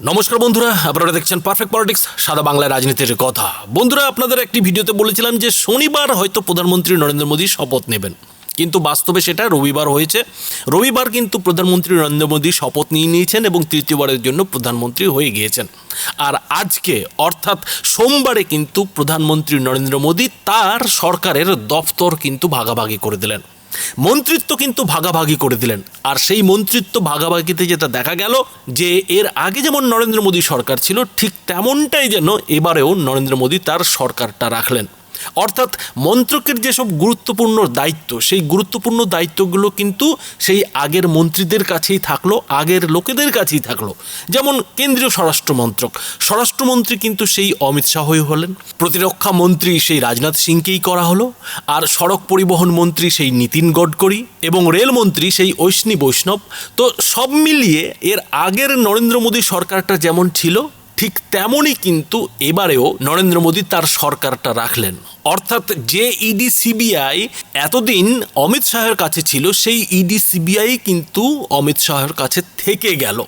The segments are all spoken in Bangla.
নমস্কার বন্ধুরা, আপনারা দেখছেন পারফেক্ট পলিটিক্স সাদা বাংলায় রাজনীতির কথা। বন্ধুরা, আপনাদের একটি ভিডিওতে বলেছিলাম যে শনিবার হয়তো প্রধানমন্ত্রী নরেন্দ্র মোদী শপথ নেবেন। কিন্তু বাস্তবে সেটা রবিবার হয়েছে। রবিবার কিন্তু প্রধানমন্ত্রী নরেন্দ্র মোদী শপথ নিয়ে নিয়েছেন এবং তৃতীয়বারের জন্য প্রধানমন্ত্রী হয়ে গিয়েছেন। আর আজকে, অর্থাৎ সোমবারে কিন্তু প্রধানমন্ত্রী নরেন্দ্র মোদী তার সরকারের দপ্তর কিন্তু ভাগাভাগি করে দিলেন। মন্ত্রিত্ব কিন্তু ভাগাভাগি করে দিলেন। আর সেই মন্ত্রিত্ব ভাগাভাগিতে যেটা দেখা গেল যে এর আগে যেমন নরেন্দ্র মোদী সরকার ছিল, ঠিক তেমনটাই যেন এবারেও নরেন্দ্র মোদী তার সরকারটা রাখলেন। অর্থাৎ মন্ত্রকের যেসব গুরুত্বপূর্ণ দায়িত্ব, সেই গুরুত্বপূর্ণ দায়িত্বগুলো কিন্তু সেই আগের মন্ত্রীদের কাছেই থাকল, আগের লোকেদের কাছেই থাকল। যেমন কেন্দ্রীয় স্বরাষ্ট্র মন্ত্রক। স্বরাষ্ট্রমন্ত্রী কিন্তু সেই অমিত শাহই হলেন। প্রতিরক্ষা মন্ত্রী সেই রাজনাথ সিংকেই করা হলো। আর সড়ক পরিবহন মন্ত্রী সেই নীতিন গডকরি এবং রেলমন্ত্রী সেই ঐষ্ণী বৈষ্ণব। তো সব মিলিয়ে এর আগের নরেন্দ্র মোদী সরকারটা যেমন ছিল ঠিক তেমনই কিন্তু এবারেও নরেন্দ্র মোদী তার সরকারটা রাখলেন। অর্থাৎ যে ইডি সিবিআই এতদিন অমিত শাহের কাছে ছিল, সেই ইডি সিবিআই কিন্তু অমিত শাহের কাছে থেকে গেল।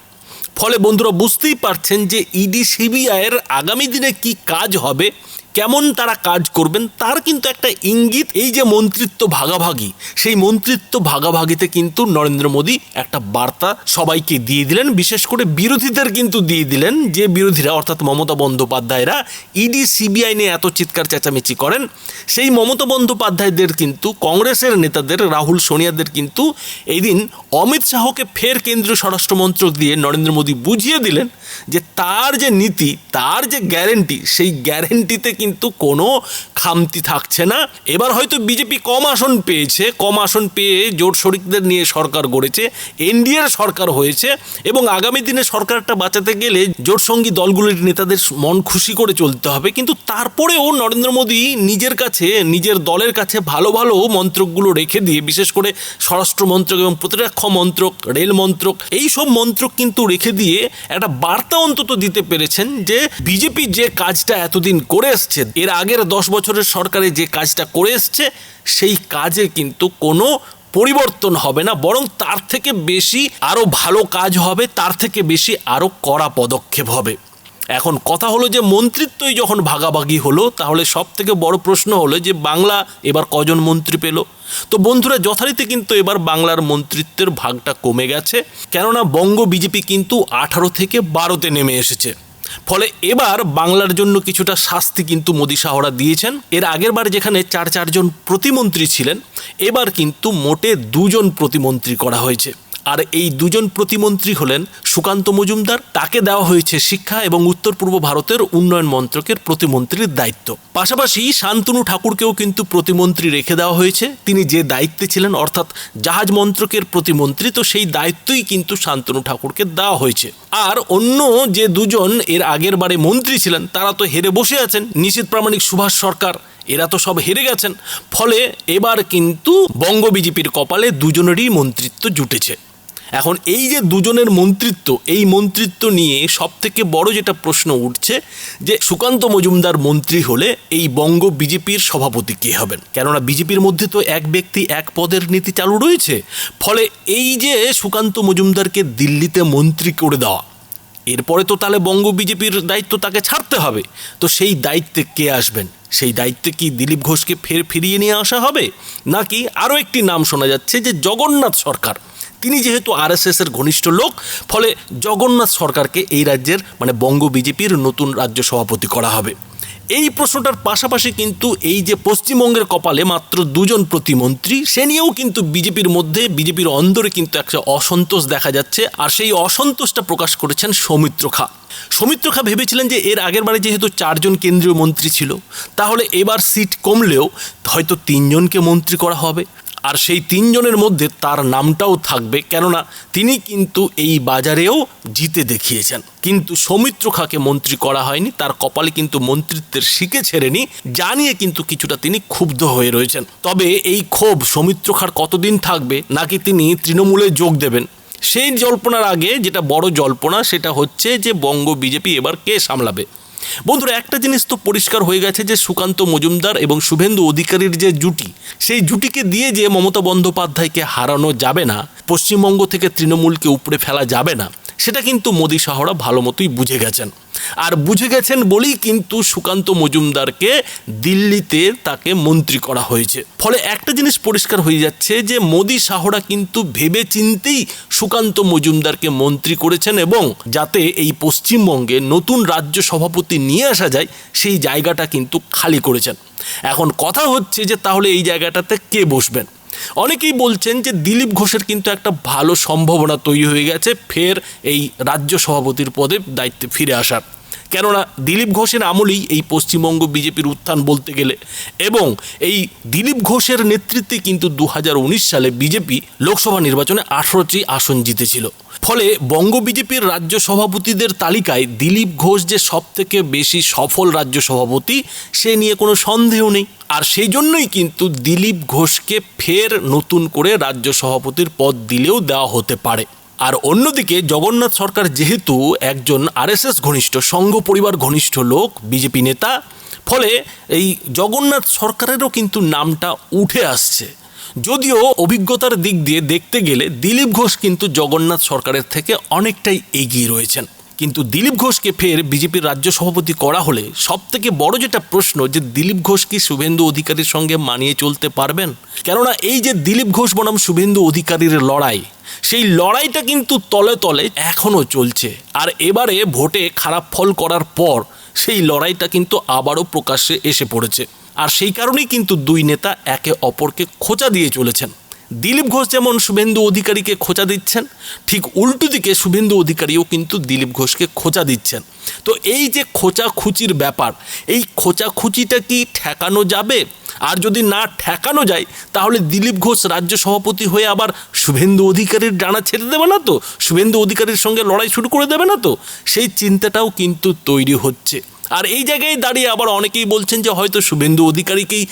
ফলে বন্ধুরা, বুঝতেই পারছেন যে ইডি সিবিআইয়ের আগামী দিনে কি কাজ হবে কেমন তারা কাজ করবেন, তার কিন্তু একটা ইঙ্গিত এই যে মন্ত্রিত্ব ভাগাভাগি। সেই মন্ত্রিত্ব ভাগাভাগিতে কিন্তু নরেন্দ্র মোদী একটা বার্তা সবাইকে দিয়ে দিলেন, বিশেষ করে বিরোধীদের কিন্তু দিয়ে দিলেন, যে বিরোধীরা, অর্থাৎ মমতা বন্দ্যোপাধ্যায়রা ইডি, সিবিআই নিয়ে এত চিৎকার চেঁচামেচি করেন, সেই মমতা বন্দ্যোপাধ্যায়দের কিন্তু, কংগ্রেসের নেতাদের, রাহুল সোনিয়াদের কিন্তু এই দিন অমিত শাহকে ফের কেন্দ্রীয় স্বরাষ্ট্রমন্ত্রক দিয়ে নরেন্দ্র মোদী বুঝিয়ে দিলেন যে তার যে নীতি, তার যে গ্যারেন্টি, সেই গ্যারেন্টিতে কিন্তু কোনো খামতি থাকছে না। এবার হয়তো বিজেপি কম আসন পেয়েছে, কম আসন পেয়ে জোট শরিকদের নিয়ে সরকার গড়েছে, এনডিএর সরকার হয়েছে এবং আগামী দিনে সরকারটা বাঁচাতে গেলে জোট সঙ্গী দলগুলির নেতাদের মন খুশি করে চলতে হবে। কিন্তু তারপরেও নরেন্দ্র মোদী নিজের কাছে, নিজের দলের কাছে ভালো ভালো মন্ত্রকগুলো রেখে দিয়ে, বিশেষ করে স্বরাষ্ট্র মন্ত্রক এবং প্রতিরক্ষা মন্ত্রক, রেল মন্ত্রক, এই সব মন্ত্রক কিন্তু রেখে দিয়ে একটা বার্তা অন্তত দিতে পেরেছেন যে, বিজেপি যে কাজটা এতদিন করে এসছে এর আগের দশ বছরের সরকারে যে কাজটা করে এসছে, সেই কাজে কিন্তু কোনো পরিবর্তন হবে না, বরং তার থেকে বেশি আরও ভালো কাজ হবে, তার থেকে বেশি আরও কড়া পদক্ষেপ হবে। এখন কথা হলো যে, মন্ত্রিত্বই যখন ভাগাভাগি হলো, তাহলে সব থেকে বড় প্রশ্ন হলো যে, বাংলা এবার কজন মন্ত্রী পেল? তো বন্ধুরা, যথারীতি কিন্তু এবার বাংলার মন্ত্রিত্বের ভাগটা কমে গেছে, কেননা বঙ্গ বিজেপি কিন্তু আঠারো থেকে বারোতে নেমে এসেছে। ফলে এবার বাংলার জন্য কিছুটা শাস্তি কিন্তু মোদী শাহরা দিয়েছেন। এর আগের বার যেখানে চার চারজন প্রতিমন্ত্রী ছিলেন, এবার কিন্তু মোটে দুজন প্রতিমন্ত্রী করা হয়েছে। আর এই দুজন প্রতিমন্ত্রী হলেন সুকান্ত মজুমদার। তাকে দেওয়া হয়েছে শিক্ষা এবং উত্তর পূর্ব ভারতের উন্নয়ন মন্ত্রকের প্রতিমন্ত্রীর দায়িত্ব। পাশাপাশি শান্তনু ঠাকুরকেও কিন্তু প্রতিমন্ত্রী রেখে দেওয়া হয়েছে। তিনি যে দায়িত্বে ছিলেন, অর্থাৎ জাহাজ মন্ত্রকের প্রতিমন্ত্রী, তো সেই দায়িত্বই কিন্তু শান্তনু ঠাকুরকে দেওয়া হয়েছে। আর অন্য যে দুজন এর আগের বারে মন্ত্রী ছিলেন, তারা তো হেরে বসে আছেন। নিশীত প্রামাণিক সুভাষ সরকার, এরা তো সব হেরে গেছেন। ফলে এবার কিন্তু বঙ্গ বিজেপির কপালে দুজনেরই মন্ত্রিত্ব জুটেছে। এখন এই যে দুজনের মন্ত্রিত্ব, এই মন্ত্রিত্ব নিয়ে সব থেকে বড় যেটা প্রশ্ন উঠছে যে সুকান্ত মজুমদার মন্ত্রী হলে এই বঙ্গ বিজেপির সভাপতি কে হবেন? কেননা বিজেপির মধ্যে তো এক ব্যক্তি এক পদের নীতি চালু রয়েছে। ফলে এই যে সুকান্ত মজুমদারকে দিল্লিতে মন্ত্রী করে দেওয়া, এরপরে তো তাহলে বঙ্গ বিজেপির দায়িত্ব তাকে ছাড়তে হবে। তো সেই দায়িত্বে কে আসবেন? সেই দায়িত্বে কি দিলীপ ঘোষকে ফের ফিরিয়ে নিয়ে আসা হবে? নাকি আরও একটি নাম শোনা যাচ্ছে যে জগন্নাথ সরকার? তিনি যেহেতু আর এস আরএসএসের ঘনিষ্ঠ লোক, ফলে জগন্নাথ সরকারকে এই রাজ্যের মানে বঙ্গ বিজেপির নতুন রাজ্য সভাপতি করা হবে। এই প্রশ্নটার পাশাপাশি কিন্তু এই যে পশ্চিমবঙ্গের কপালে মাত্র দুজন প্রতিমন্ত্রী, সে নিয়েও কিন্তু বিজেপির মধ্যে, বিজেপির অন্দরে কিন্তু একটা অসন্তোষ দেখা যাচ্ছে, আর সেই অসন্তোষটা প্রকাশ করেছেন সৌমিত্র খা। সৌমিত্র খা ভেবেছিলেন যে এর আগের বারে যেহেতু চারজন কেন্দ্রীয় মন্ত্রী ছিল, তাহলে এবার সিট কমলেও হয়তো তিনজনকে মন্ত্রী করা হবে। আর সেই তিনজনের মধ্যে তার নামটাও থাকবে। কেননা তিনি কিন্তু এই বাজারেও জিতে দেখিয়েছেন। কিন্তু সৌমিত্র খাকে মন্ত্রী করা হয়নি, তার কপালে কিন্তু মন্ত্রিত্বের শিকে ছেড়েনি, জানিয়ে কিন্তু কিছুটা তিনি ক্ষুব্ধ হয়ে রয়েছেন। তবে এই ক্ষোভ সৌমিত্র খার কতদিন থাকবে, নাকি তিনি তৃণমূলে যোগ দেবেন? সেই জল্পনার আগে যেটা বড় জল্পনা, সেটা হচ্ছে যে বঙ্গ বিজেপি এবার কে সামলাবে? বন্ধুরা, একটা জিনিস তো পরিষ্কার হয়ে গেছে যে সুকান্ত মজুমদার এবং শুভেন্দু অধিকারীর যে জুটি, সেই জুটিকে দিয়ে যে মমতা বন্দ্যোপাধ্যায়কে হারানো যাবে না, পশ্চিমবঙ্গ থেকে তৃণমূলকে উপড়ে ফেলা যাবে না সেটা কিন্তু মোদি শাহরা ভালো মতোই বুঝে গেছেন। আর বুঝে গেছেন বলেই কিন্তু সুকান্ত মজুমদারকে দিল্লিতে তাকে মন্ত্রী করা হয়েছে। ফলে একটা জিনিস পরিষ্কার হয়ে যাচ্ছে যে, মোদি শাহরা কিন্তু ভেবে চিন্তেই সুকান্ত মজুমদারকে মন্ত্রী করেছেন এবং যাতে এই পশ্চিমবঙ্গে নতুন রাজ্য সভাপতি নিয়ে আসা যায়, সেই জায়গাটা কিন্তু খালি করেছেন। এখন কথা হচ্ছে যে, তাহলে এই জায়গাটাতে কে বসবেন? অনেকেই বলছেন যে দিলীপ ঘোষের কিন্তু একটা ভালো সম্ভাবনা তৈরি হয়ে গেছে, ফের এই রাজ্য সভাপতির পদে দায়িত্বে ফিরে আসার। কেননা দিলীপ ঘোষের আমলেই এই পশ্চিমবঙ্গ বিজেপির উত্থান বলতে গেলে। এবং এই দিলীপ ঘোষের নেতৃত্বে কিন্তু দু হাজার উনিশ সালে বিজেপি লোকসভা নির্বাচনে আঠারোটি আসন জিতেছিল। ফলে বঙ্গ বিজেপির রাজ্য সভাপতিদের তালিকায় দিলীপ ঘোষ যে সব থেকে বেশি সফল রাজ্য সভাপতি, সে নিয়ে কোনো সন্দেহ নেই। আর সেই জন্যই কিন্তু দিলীপ ঘোষকে ফের নতুন করে রাজ্য সভাপতির পদ দিলেও দেওয়া হতে পারে। আর অন্যদিকে জগন্নাথ সরকার যেহেতু একজন আরএসএস ঘনিষ্ঠ, সংঘ পরিবার ঘনিষ্ঠ লোক, বিজেপি নেতা, ফলে এই জগন্নাথ সরকারেরও কিন্তু নামটা উঠে আসছে। যদিও অভিজ্ঞতার দিক দিয়ে দেখতে গেলে দিলীপ ঘোষ কিন্তু জগন্নাথ সরকারের থেকে অনেকটাই এগিয়ে রয়েছেন। কিন্তু দিলীপ ঘোষকে ফের বিজেপির রাজ্য সভাপতি করা হলে সব থেকে বড় যেটা প্রশ্ন যে দিলীপ ঘোষ কি শুভেন্দু অধিকারীর সঙ্গে মানিয়ে চলতে পারবেন? কেননা এই যে দিলীপ ঘোষ বনাম শুভেন্দু অধিকারীর লড়াই, সেই লড়াইটা কিন্তু তলে তলে এখনও চলছে। আর এবারে ভোটে খারাপ ফল করার পর সেই লড়াইটা কিন্তু আবারও প্রকাশ্যে এসে পড়েছে। আর সেই কারণেই কিন্তু দুই নেতা একে অপরকে খোঁচা দিয়ে চলেছেন। দিলীপ ঘোষ যেমন শুভেন্দু অধিকারীকে খোঁচা দিচ্ছেন, ঠিক উল্টো দিকে শুভেন্দু অধিকারীও কিন্তু দিলীপ ঘোষকে খোঁচা দিচ্ছেন। তো এই যে খোঁচাখুচির ব্যাপার, এই খোঁচাখুচিটা কি ঠেকানো যাবে? আর যদি না ঠেকানো যায়, তাহলে দিলীপ ঘোষ রাজ্য সভাপতি হয়ে আবার শুভেন্দু অধিকারীর ডানা ছেড়ে দেবে না তো? শুভেন্দু অধিকারীর সঙ্গে লড়াই শুরু করে দেবে না তো? সেই চিন্তাটাও কিন্তু তৈরি হচ্ছে। আর এই জায়গায় দাঁড়িয়ে আবার অনেকেই বলছেন যে হয়তো শুভেন্দু অধিকারীকেই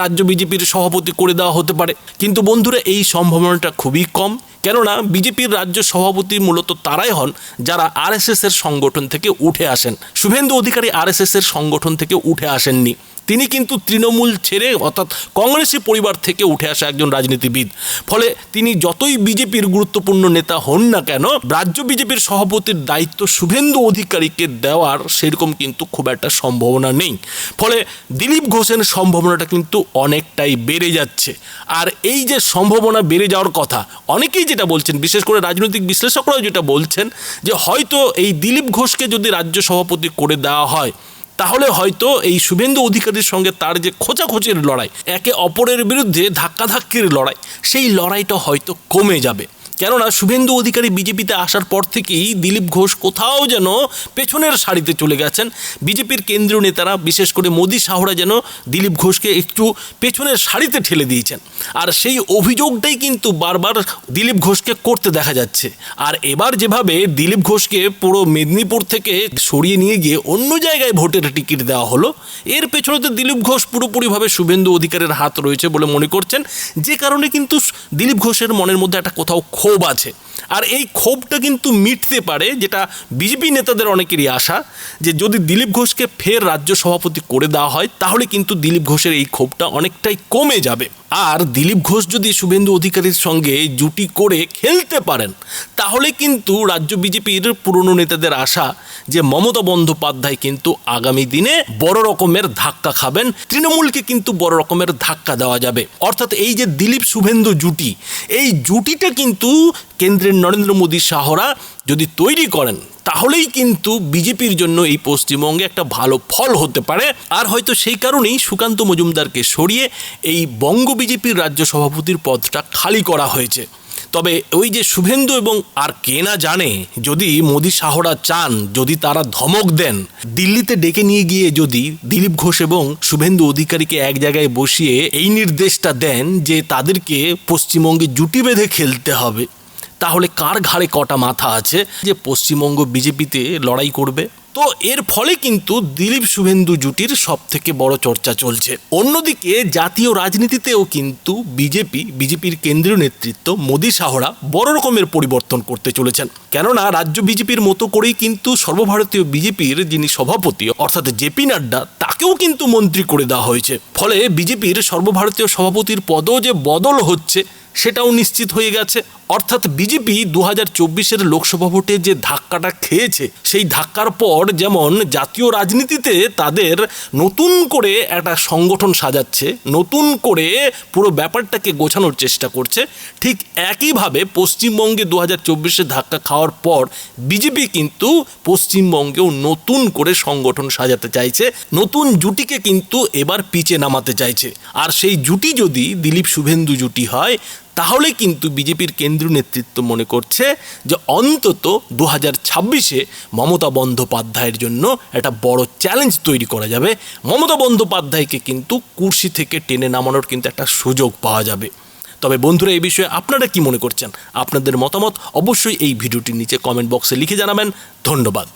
রাজ্য বিজেপির সভাপতি করে দেওয়া হতে পারে। কিন্তু বন্ধুরা, এই সম্ভাবনাটা খুবই কম। কেননা বিজেপির রাজ্য সভাপতি মূলত তারাই হন যারা আরএসএস এর সংগঠন থেকে উঠে আসেন। শুভেন্দু অধিকারী আরএসএস এর সংগঠন থেকে উঠে আসেননি। তিনি কিন্তু তৃণমূল ছেড়ে, অর্থাৎ কংগ্রেসি পরিবার থেকে উঠে আসা একজন রাজনীতিবিদ। ফলে তিনি যতই বিজেপির গুরুত্বপূর্ণ নেতা হন না কেন, রাজ্য বিজেপির সভাপতির দায়িত্ব শুভেন্দু অধিকারীকে দেওয়ার সেরকম কিন্তু খুব একটা সম্ভাবনা নেই। ফলে দিলীপ ঘোষের সম্ভাবনাটা কিন্তু অনেকটাই বেড়ে যাচ্ছে। আর এই যে সম্ভাবনা বেড়ে যাওয়ার কথা, অনেকেই যেটা বলছেন, বিশেষ করে রাজনৈতিক বিশ্লেষকরাও যেটা বলছেন, যে হয়তো এই দিলীপ ঘোষকে যদি রাজ্য সভাপতি করে দেওয়া হয় তাহলে হয়তো এই শুভেন্দু অধিকারীর সঙ্গে তার যে খোঁচাখোঁচির লড়াই, একে অপরের বিরুদ্ধে ধাক্কাধাক্কির লড়াই, সেই লড়াইটা হয়তো কমে যাবে। কেননা শুভেন্দু অধিকারী বিজেপিতে আসার পর থেকেই দিলীপ ঘোষ কোথাও যেন পেছনের সারিতে চলে গেছেন। বিজেপির কেন্দ্রীয় নেতারা, বিশেষ করে মোদী শাহরা যেন দিলীপ ঘোষকে একটু পেছনের সারিতে ঠেলে দিয়েছেন। আর সেই অভিযোগটাই কিন্তু বারবার দিলীপ ঘোষকে করতে দেখা যাচ্ছে। আর এবার যেভাবে দিলীপ ঘোষকে পুরো মেদিনীপুর থেকে সরিয়ে নিয়ে গিয়ে অন্য জায়গায় ভোটের টিকিট দেওয়া হলো, এর পেছনে তো দিলীপ ঘোষ পুরোপুরিভাবে শুভেন্দু অধিকারের হাত রয়েছে বলে মনে করছেন। যে কারণে কিন্তু দিলীপ ঘোষের মনের মধ্যে একটা কোথাও ক্ষোভ আছে আর এই ক্ষোভটা কিন্তু মিটতে পারে, যেটা বিজেপি নেতাদের অনেকেরই আশা, যে যদি দিলীপ ঘোষকে ফের রাজ্য সভাপতি করে দেওয়া হয়, তাহলে কিন্তু দিলীপ ঘোষের এই ক্ষোভটা অনেকটাই কমে যাবে। আর দিলীপ ঘোষ যদি শুভেন্দু অধিকারীর সঙ্গে জুটি করে খেলতে পারেন, তাহলে কিন্তু রাজ্য বিজেপির পুরনো নেতাদের আশা, যে মমতা বন্দ্যোপাধ্যায় কিন্তু আগামী দিনে বড় রকমের ধাক্কা খাবেন, তৃণমূলকে কিন্তু বড় রকমের ধাক্কা দেওয়া যাবে। অর্থাৎ এই যে দিলীপ শুভেন্দু জুটি, এই জুটিটা কিন্তু কেন্দ্রের নরেন্দ্র মোদী শাহরা যদি তৈরি করেন, তাহলেই কিন্তু বিজেপির জন্য এই পশ্চিমবঙ্গে একটা ভালো ফল হতে পারে। আর হয়তো সেই কারণেই সুকান্ত মজুমদারকে সরিয়ে এই বঙ্গ বিজেপির রাজ্য সভাপতির পদটা খালি করা হয়েছে। তবে ওই যে শুভেন্দু এবং আর কে না জানে, যদি মোদি শাহরা চান, যদি তারা ধমক দেন, দিল্লিতে ডেকে নিয়ে গিয়ে যদি দিলীপ ঘোষ এবং শুভেন্দু অধিকারীকে এক জায়গায় বসিয়ে এই নির্দেশটা দেন যে তাদেরকে পশ্চিমবঙ্গে জুটি বেঁধে খেলতে হবে। তাহলে কার ঘাড়ে কটা মাথা আছে যে পশ্চিমবঙ্গ বিজেপিতে লড়াই করবে? তো এর ফলে কিন্তু দিলীপ শুভেন্দু জুটির সব থেকে বড় চর্চা চলছে। অন্যদিকে জাতীয় রাজনীতিতেও কিন্তু বিজেপি, বিজেপির কেন্দ্রীয় নেতৃত্ব মোদী শাহরা বড় রকমের পরিবর্তন করতে চলেছেন। কেননা রাজ্য বিজেপির মতো করেই কিন্তু সর্বভারতীয় বিজেপির যিনি সভাপতি, অর্থাৎ জেপি নাড্ডা, তাকেও কিন্তু মন্ত্রী করে দেওয়া হয়েছে। ফলে বিজেপির সর্বভারতীয় সভাপতির পদও যে বদল হচ্ছে সেটাও নিশ্চিত হয়ে গেছে। অর্থাৎ বিজেপি দু হাজার চব্বিশের লোকসভা ভোটে যে ধাক্কাটা খেয়েছে, সেই ধাক্কার পর যেমন জাতীয় রাজনীতিতে তাদের নতুন করে একটা সংগঠন সাজাচ্ছে, নতুন করে পুরো ব্যাপারটাকে গোছানোর চেষ্টা করছে। ঠিক একইভাবে পশ্চিমবঙ্গে দু হাজার চব্বিশে ধাক্কা খাওয়ার পর বিজেপি কিন্তু পশ্চিমবঙ্গেও নতুন করে সংগঠন সাজাতে চাইছে, নতুন জুটিকে কিন্তু এবার পিচে নামাতে চাইছে। আর সেই জুটি যদি দিলীপ শুভেন্দু জুটি হয় তাহলে কিন্তু বিজেপির কেন্দ্রীয় নেতৃত্ব মনে করছে যে অন্তত দু হাজার ছাব্বিশে মমতা বন্দ্যোপাধ্যায়ের জন্য একটা বড় চ্যালেঞ্জ তৈরি করা যাবে। মমতা বন্দ্যোপাধ্যায়কে কিন্তু কুর্সি থেকে টেনে নামানোর কিন্তু একটা সুযোগ পাওয়া যাবে। তবে বন্ধুরা, এই বিষয়ে আপনারা কি মনে করছেন? আপনাদের মতামত অবশ্যই এই ভিডিওটির নিচে কমেন্ট বক্সে লিখে জানাবেন। ধন্যবাদ।